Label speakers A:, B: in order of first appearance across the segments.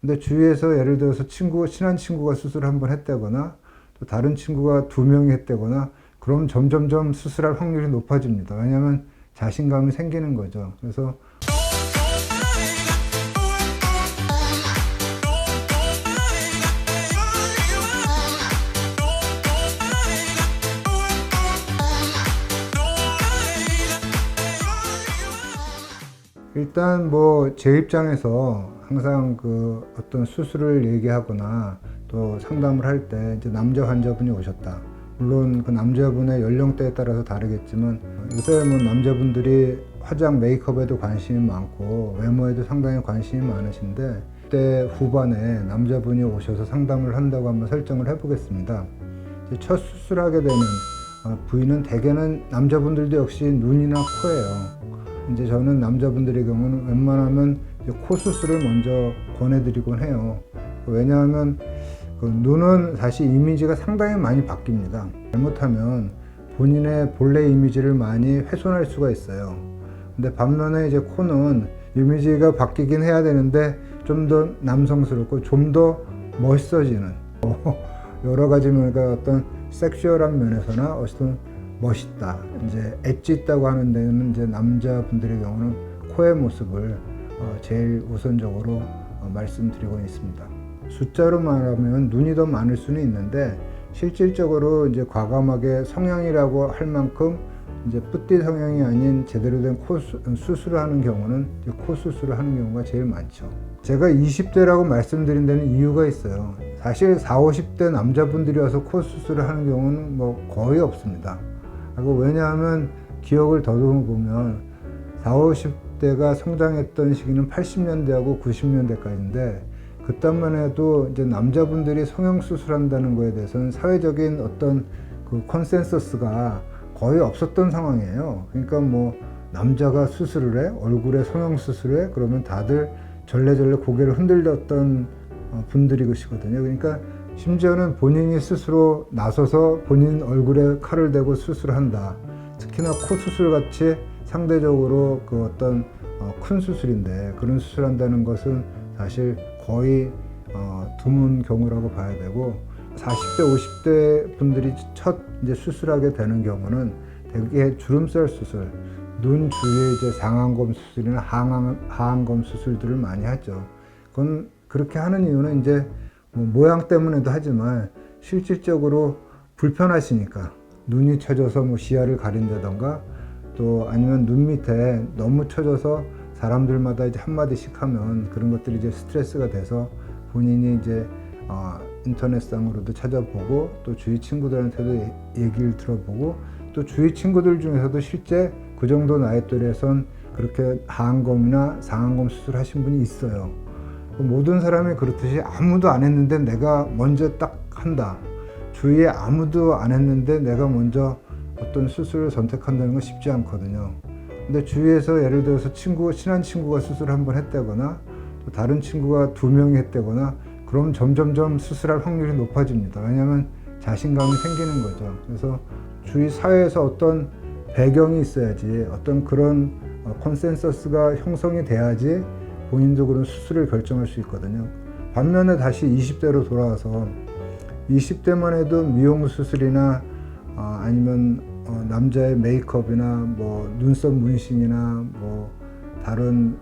A: 근데 주위에서 예를 들어서 친구, 친한 친구가 수술을 한번 했다거나 또 다른 친구가 두 명이 했다거나 그럼 점점점 수술할 확률이 높아집니다. 왜냐하면 자신감이 생기는 거죠. 그래서 일단 뭐 제 입장에서 항상 그 어떤 수술을 얘기하거나 또 상담을 할 때 이제 남자 환자분이 오셨다. 물론 그 남자분의 연령대에 따라서 다르겠지만 요새 뭐 남자분들이 화장 메이크업에도 관심이 많고 외모에도 상당히 관심이 많으신데 그때 후반에 남자분이 오셔서 상담을 한다고 한번 설정을 해보겠습니다. 첫 수술하게 되는 어, 부위는 대개는 남자분들도 역시 눈이나 코예요. 이제 저는 남자분들의 경우는 웬만하면 이제 코 수술을 먼저 권해드리곤 해요. 왜냐하면 그 눈은 사실 이미지가 상당히 많이 바뀝니다. 잘못하면 본인의 본래 이미지를 많이 훼손할 수가 있어요. 근데 반면에 이제 코는 이미지가 바뀌긴 해야 되는데 좀 더 남성스럽고 좀 더 멋있어지는 여러 가지 면가 어떤 섹슈얼한 면에서나 어떤 멋있다 이제 엣지 있다고 하는 데는 이제 남자분들의 경우는 코의 모습을 어, 제일 우선적으로 어, 말씀드리고 있습니다. 숫자로 말하면 눈이 더 많을 수는 있는데 실질적으로 이제 과감하게 성형이라고 할 만큼 이제 뿌띠 성형이 아닌 제대로 된 코 수술을 하는 경우는 코 수술을 하는 경우가 제일 많죠. 제가 20대라고 말씀드린 데는 이유가 있어요. 사실 40, 50대 남자분들이 와서 코 수술을 하는 경우는 뭐 거의 없습니다. 그리고 왜냐하면 기억을 더듬어 보면 40, 50대가 성장했던 시기는 80년대하고 90년대까지인데 그때만 해도 이제 남자분들이 성형 수술한다는 거에 대해서는 사회적인 어떤 그 컨센서스가 거의 없었던 상황이에요. 그러니까 뭐 남자가 수술을 해 얼굴에 성형 수술을 해 그러면 다들 절레절레 고개를 흔들렸던 어, 분들이시거든요. 그러니까 심지어는 본인이 스스로 나서서 본인 얼굴에 칼을 대고 수술한다. 특히나 코 수술 같이 상대적으로 그 어떤 어, 큰 수술인데 그런 수술한다는 것은 사실 거의 어, 드문 경우라고 봐야 되고 40대 50대 분들이 첫 이제 수술하게 되는 경우는 대개 주름살 수술, 눈 주위에 이제 상안검 수술이나 하안, 하안검 수술들을 많이 하죠. 그건 그렇게 하는 이유는 이제 뭐 모양 때문에도 하지만 실질적으로 불편하시니까 눈이 쳐져서 뭐 시야를 가린다던가 또 아니면 눈 밑에 너무 쳐져서 사람들마다 이제 한마디씩 하면 그런 것들이 이제 스트레스가 돼서 본인이 이제 어, 인터넷상으로도 찾아보고 또 주위 친구들한테도 얘- 얘기를 들어보고 또 주위 친구들 중에서도 실제 그 정도 나이 또래선 그렇게 하안검이나 상안검 수술하신 분이 있어요. 그 모든 사람이 그렇듯이 아무도 안 했는데 내가 먼저 딱 한다. 주위에 아무도 안 했는데 내가 먼저 어떤 수술을 선택한다는 건 쉽지 않거든요. 근데 주위에서 예를 들어서 친구, 친한 친구가 수술을 한 번 했다거나 또 다른 친구가 두 명이 했다거나 그럼 점점점 수술할 확률이 높아집니다. 왜냐하면 자신감이 생기는 거죠. 그래서 주위 사회에서 어떤 배경이 있어야지 어떤 그런 어, 컨센서스가 형성이 돼야지 그런 수술을 결정할 수 있거든요. 반면에 다시 20대로 돌아와서 20대만 해도 미용 수술이나 어, 아니면 어, 남자의 메이크업이나 뭐 눈썹 문신이나 뭐 다른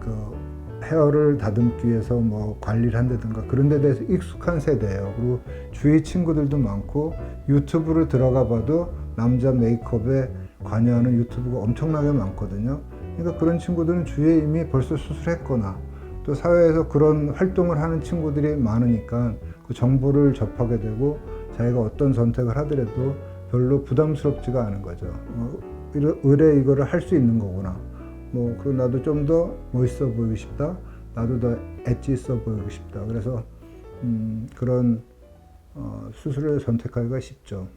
A: 그 헤어를 다듬기 위해서 뭐 관리를 한다든가 그런 데 대해서 익숙한 세대예요. 그리고 주위 친구들도 많고 유튜브를 들어가 봐도 남자 메이크업에 관여하는 유튜브가 엄청나게 많거든요. 그러니까 그런 친구들은 주위에 이미 벌써 수술했거나 또 사회에서 그런 활동을 하는 친구들이 많으니까 그 정보를 접하게 되고 자기가 어떤 선택을 하더라도 별로 부담스럽지가 않은 거죠. 어, 의뢰 이거를 할 수 있는 거구나. 뭐 그리고 나도 좀 더 멋있어 보이고 싶다. 나도 더 엣지 있어 보이고 싶다. 그래서 음, 그런 어, 수술을 선택하기가 쉽죠.